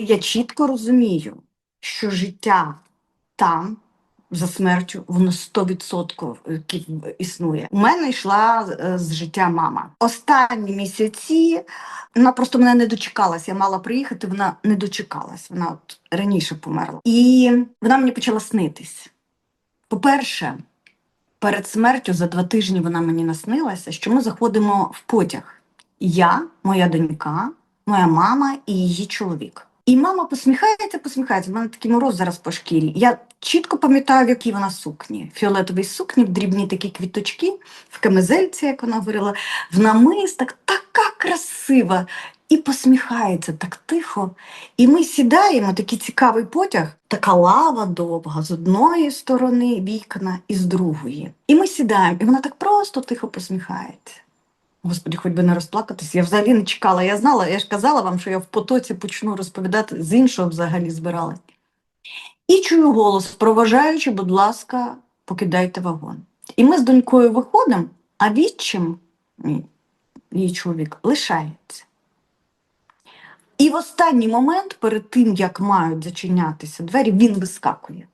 Я чітко розумію, що життя там, за смертю, воно 100% існує. У мене йшла е, з життя мама. Останні місяці вона просто мене не дочекалась. Я мала приїхати, вона не дочекалась. Вона от раніше померла. І вона мені почала снитись. По-перше, перед смертю за два тижні вона мені наснилася, що ми заходимо в потяг. Я, моя донька, моя мама і її чоловік. І мама посміхається, посміхається. У мене такий мороз зараз по шкірі. Я чітко пам'ятаю, в якій вона сукні. Фіолетовій сукні, в дрібні такі квіточки, в камизельці, як вона говорила, в намистах, така красива. І посміхається так тихо. І ми сідаємо, такий цікавий потяг, така лава довга з одної сторони вікна і з другої. І ми сідаємо, і вона так просто тихо посміхається. Господи, хоч би не розплакатись. Я взагалі не чекала. Я знала, я ж казала вам, що я в потоці почну розповідати з іншого взагалі збирала. І чую голос, проважаючи, будь ласка, покидайте вагон. І ми з донькою виходимо, а відчим її чоловік лишається. І в останній момент, перед тим, як мають зачинятися двері, він вискакує.